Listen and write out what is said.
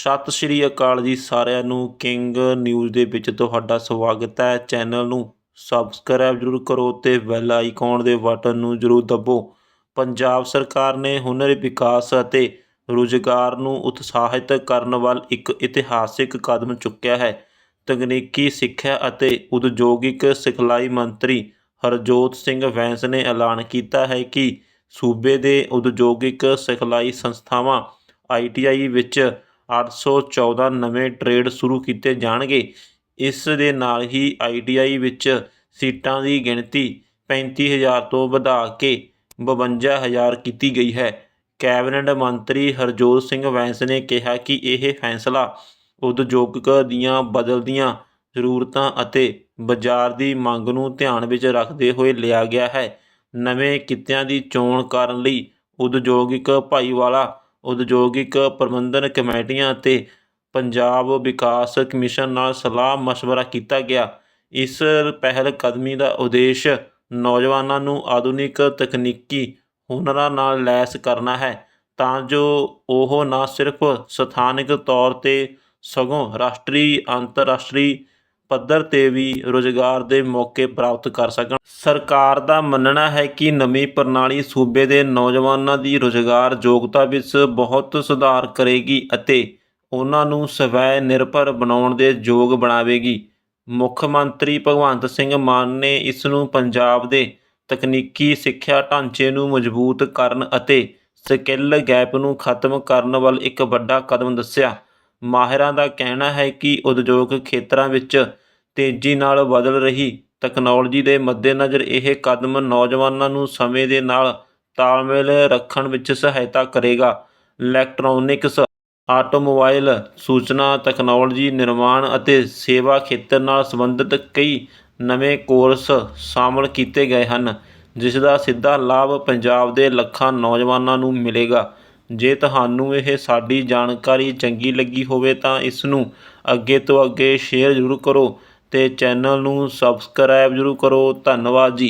ਸਤਿ ਸ਼੍ਰੀ ਅਕਾਲ ਜੀ ਸਾਰਿਆਂ ਨੂੰ। ਕਿੰਗ ਨਿਊਜ਼ ਦੇ ਵਿੱਚ ਤੁਹਾਡਾ ਸਵਾਗਤ ਹੈ। ਚੈਨਲ ਨੂੰ ਸਬਸਕ੍ਰਾਈਬ ਜ਼ਰੂਰ ਕਰੋ ਤੇ ਬੈਲ ਆਈਕਨ ਦੇ ਬਟਨ ਨੂੰ ਜ਼ਰੂਰ ਦਬੋ। ਪੰਜਾਬ ਸਰਕਾਰ ਨੇ ਹੁਨਰ ਵਿਕਾਸ ਅਤੇ ਰੁਜ਼ਗਾਰ ਨੂੰ ਉਤਸ਼ਾਹਿਤ ਕਰਨ ਵੱਲ ਇੱਕ ਇਤਿਹਾਸਿਕ ਕਦਮ ਚੁੱਕਿਆ ਹੈ। ਤਕਨੀਕੀ ਸਿੱਖਿਆ ਅਤੇ ਉਦਯੋਗਿਕ ਸਿਖਲਾਈ ਮੰਤਰੀ ਹਰਜੋਤ ਸਿੰਘ ਵੈਂਸ ਨੇ ਐਲਾਨ ਕੀਤਾ ਹੈ ਕਿ ਸੂਬੇ ਦੇ ਉਦਯੋਗਿਕ ਸਿਖਲਾਈ ਸੰਸਥਾਵਾਂ ਆਈਟੀਆਈ ਵਿੱਚ 814 ਨਵੇਂ ਟ੍ਰੇਡ ਸ਼ੁਰੂ ਕੀਤੇ ਜਾਣਗੇ। ਇਸ ਦੇ ਨਾਲ ਹੀ ਆਈਟੀਆਈ ਵਿੱਚ ਸੀਟਾਂ ਦੀ ਗਿਣਤੀ 35000 ਤੋਂ ਵਧਾ ਕੇ 52000 ਕੀਤੀ ਗਈ ਹੈ। ਕੈਬਨਿਟ ਮੰਤਰੀ ਹਰਜੋਤ ਸਿੰਘ ਵੈਂਸ ਨੇ ਕਿਹਾ ਕਿ ਇਹ ਫੈਸਲਾ ਉਦਯੋਗਿਕ ਦੀਆਂ ਬਦਲਦੀਆਂ ਜ਼ਰੂਰਤਾਂ ਅਤੇ ਬਾਜ਼ਾਰ ਦੀ ਮੰਗ ਨੂੰ ਧਿਆਨ ਵਿੱਚ ਰੱਖਦੇ ਹੋਏ ਲਿਆ ਗਿਆ ਹੈ। ਨਵੇਂ ਕਿੱਤਿਆਂ ਦੀ ਚੋਣ ਕਰਨ ਲਈ ਉਦਯੋਗਿਕ ਭਾਈਵਾਲਾ ਉਦਯੋਗਿਕ ਪ੍ਰਬੰਧਨ ਕਮੇਟੀਆਂ ਅਤੇ ਪੰਜਾਬ ਵਿਕਾਸ ਕਮਿਸ਼ਨ ਨਾਲ ਸਲਾਹ ਮਸ਼ਵਰਾ ਕੀਤਾ ਗਿਆ। ਇਸ ਪਹਿਲ ਕਦਮੀ ਦਾ ਉਦੇਸ਼ ਨੌਜਵਾਨਾਂ ਨੂੰ ਆਧੁਨਿਕ ਤਕਨੀਕੀ ਹੁਨਰਾਂ ਨਾਲ ਲੈਸ ਕਰਨਾ ਹੈ, ਤਾਂ ਜੋ ਉਹ ਨਾ ਸਿਰਫ ਸਥਾਨਕ ਤੌਰ 'ਤੇ ਸਗੋਂ ਰਾਸ਼ਟਰੀ, ਅੰਤਰਰਾਸ਼ਟਰੀ ਪੱਧਰ 'ਤੇ ਵੀ ਰੁਜ਼ਗਾਰ ਦੇ ਮੌਕੇ ਪ੍ਰਾਪਤ ਕਰ ਸਕਣ। ਸਰਕਾਰ ਦਾ ਮੰਨਣਾ ਹੈ ਕਿ ਨਵੀਂ ਪ੍ਰਣਾਲੀ ਸੂਬੇ ਦੇ ਨੌਜਵਾਨਾਂ ਦੀ ਰੁਜ਼ਗਾਰ ਯੋਗਤਾ ਵਿੱਚ ਬਹੁਤ ਸੁਧਾਰ ਕਰੇਗੀ ਅਤੇ ਉਹਨਾਂ ਨੂੰ ਸਵੈ ਨਿਰਭਰ ਬਣਾਉਣ ਦੇ ਯੋਗ ਬਣਾਵੇਗੀ। ਮੁੱਖ ਮੰਤਰੀ ਭਗਵੰਤ ਸਿੰਘ ਮਾਨ ਨੇ ਇਸ ਨੂੰ ਪੰਜਾਬ ਦੇ ਤਕਨੀਕੀ ਸਿੱਖਿਆ ਢਾਂਚੇ ਨੂੰ ਮਜ਼ਬੂਤ ਕਰਨ ਅਤੇ ਸਕਿੱਲ ਗੈਪ ਨੂੰ ਖਤਮ ਕਰਨ ਵੱਲ ਇੱਕ ਵੱਡਾ ਕਦਮ ਦੱਸਿਆ। ਮਾਹਿਰਾਂ ਦਾ ਕਹਿਣਾ ਹੈ ਕਿ ਉਦਯੋਗ ਖੇਤਰਾਂ ਵਿੱਚ ਤੇਜ਼ੀ ਨਾਲ ਬਦਲ ਰਹੀ ਤਕਨਾਲੋਜੀ ਦੇ ਮੱਦੇਨਜ਼ਰ ਇਹ ਕਦਮ ਨੌਜਵਾਨਾਂ ਨੂੰ ਸਮੇਂ ਦੇ ਨਾਲ ਤਾਲਮੇਲ ਰੱਖਣ ਵਿੱਚ ਸਹਾਇਤਾ ਕਰੇਗਾ। ਇਲੈਕਟ੍ਰੋਨਿਕਸ ਆਟੋਮੋਬਾਈਲ ਸੂਚਨਾ ਤਕਨਾਲੋਜੀ ਨਿਰਮਾਣ ਅਤੇ ਸੇਵਾ ਖੇਤਰ ਨਾਲ ਸੰਬੰਧਿਤ ਕਈ ਨਵੇਂ ਕੋਰਸ ਸ਼ਾਮਲ ਕੀਤੇ ਗਏ ਹਨ, ਜਿਸ ਦਾ ਸਿੱਧਾ ਲਾਭ ਪੰਜਾਬ ਦੇ ਲੱਖਾਂ ਨੌਜਵਾਨਾਂ ਨੂੰ ਮਿਲੇਗਾ। ਜੇ ਤੁਹਾਨੂੰ ਇਹ ਸਾਡੀ ਜਾਣਕਾਰੀ ਚੰਗੀ ਲੱਗੀ ਹੋਵੇ ਤਾਂ ਇਸ ਨੂੰ ਅੱਗੇ ਤੋਂ ਅੱਗੇ ਸ਼ੇਅਰ ਜ਼ਰੂਰ ਕਰੋ ਅਤੇ ਚੈਨਲ ਨੂੰ ਸਬਸਕ੍ਰਾਈਬ ਜ਼ਰੂਰ ਕਰੋ। ਧੰਨਵਾਦ ਜੀ।